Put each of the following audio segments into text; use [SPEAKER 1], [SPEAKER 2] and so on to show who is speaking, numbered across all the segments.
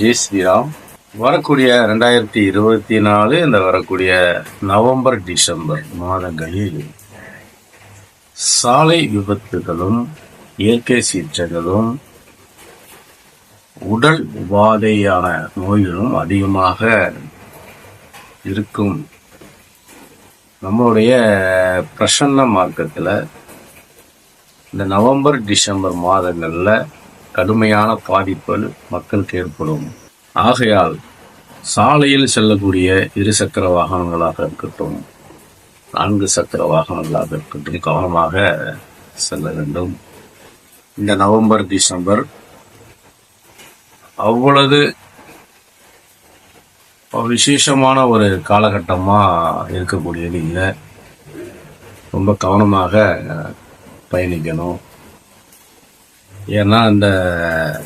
[SPEAKER 1] ஜெய் ஸ்ரீராம். வரக்கூடிய ரெண்டாயிரத்தி இருபத்தி நாலு இந்த வரக்கூடிய நவம்பர் டிசம்பர் மாதங்களில் சாலை விபத்துகளும் இயற்கை சீற்றங்களும் உடல் உபாதையான நோய்களும் அதிகமாக இருக்கும். நம்மளுடைய பிரசன்ன மார்க்கத்தில் இந்த நவம்பர் டிசம்பர் மாதங்களில் கடுமையான பாதிப்புகள் மக்களுக்கு ஏற்படும் ஆகையால் சாலையில் செல்லக்கூடிய இருசக்கர வாகனங்களாக இருக்கட்டும் நான்கு சக்கர வாகனங்களாக இருக்கட்டும் கவனமாக செல்ல வேண்டும். இந்த நவம்பர் டிசம்பர் அவ்வளவு விசேஷமான ஒரு காலகட்டமாக இருக்கக்கூடியது இல்லை. ரொம்ப கவனமாக பயணிக்கணும். ஏன்னா அந்த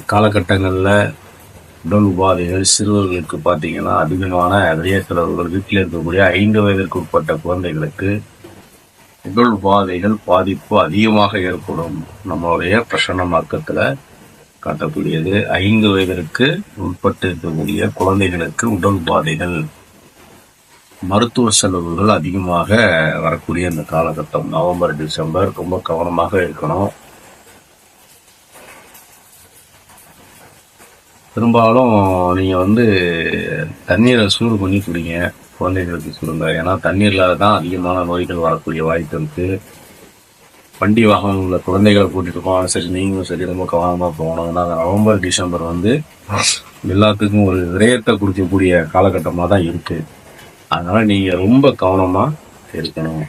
[SPEAKER 1] காலகட்டங்களில் உடல் உபாதைகள் சிறுவர்களுக்கு பார்த்தீங்கன்னா அதிகமான விளையாட்டுறவர்கள் வீட்டில் இருக்கக்கூடிய ஐந்து வயதிற்கு உட்பட்ட குழந்தைகளுக்கு உடல் உபாதைகள் பாதிப்பு அதிகமாக ஏற்படும். நம்மளுடைய பிரசன்னமாக்கத்தில் காட்டக்கூடியது. ஐந்து வயதிற்கு உட்பட்டு இருக்கக்கூடிய குழந்தைகளுக்கு உடல் உபாதைகள் மருத்துவ செலவுகள் அதிகமாக வரக்கூடிய இந்த காலகட்டம். நவம்பர் டிசம்பர் ரொம்ப கவனமாக இருக்கணும். பெரும்பாலும் நீங்கள் வந்து தண்ணீரை சூடு பண்ணி குடிங்க குழந்தைகளுக்கு சொல்லுங்க ஏன்னா தண்ணீரில் தான் அதிகமான நோய்கள் வரக்கூடிய வாய்ப்பு இருக்குது வண்டி வாகனங்களில் குழந்தைகளை கூட்டிகிட்டு போவாங்க சரி நீங்களும் சரி ரொம்ப கவனமாக போகணும். ஏன்னா நவம்பர் டிசம்பர் வந்து எல்லாத்துக்கும் ஒரு விரயத்தை கொடுக்கக்கூடிய காலகட்டமாக தான் இருக்குது அதனால் நீங்கள் ரொம்ப கவனமாக இருக்கணும்.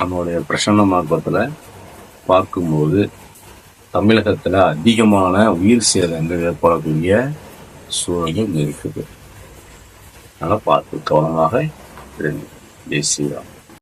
[SPEAKER 1] நம்மளுடைய பிரசன்ன மார்க்கத்தில் பார்க்கும்போது தமிழகத்தில் அதிகமான உயிர் சேதங்கள் ஏற்படக்கூடிய சூழலும் இருக்குது. அதனால் பார்த்து கவனமாக இருங்க ஜெய் ஸ்ரீராம்.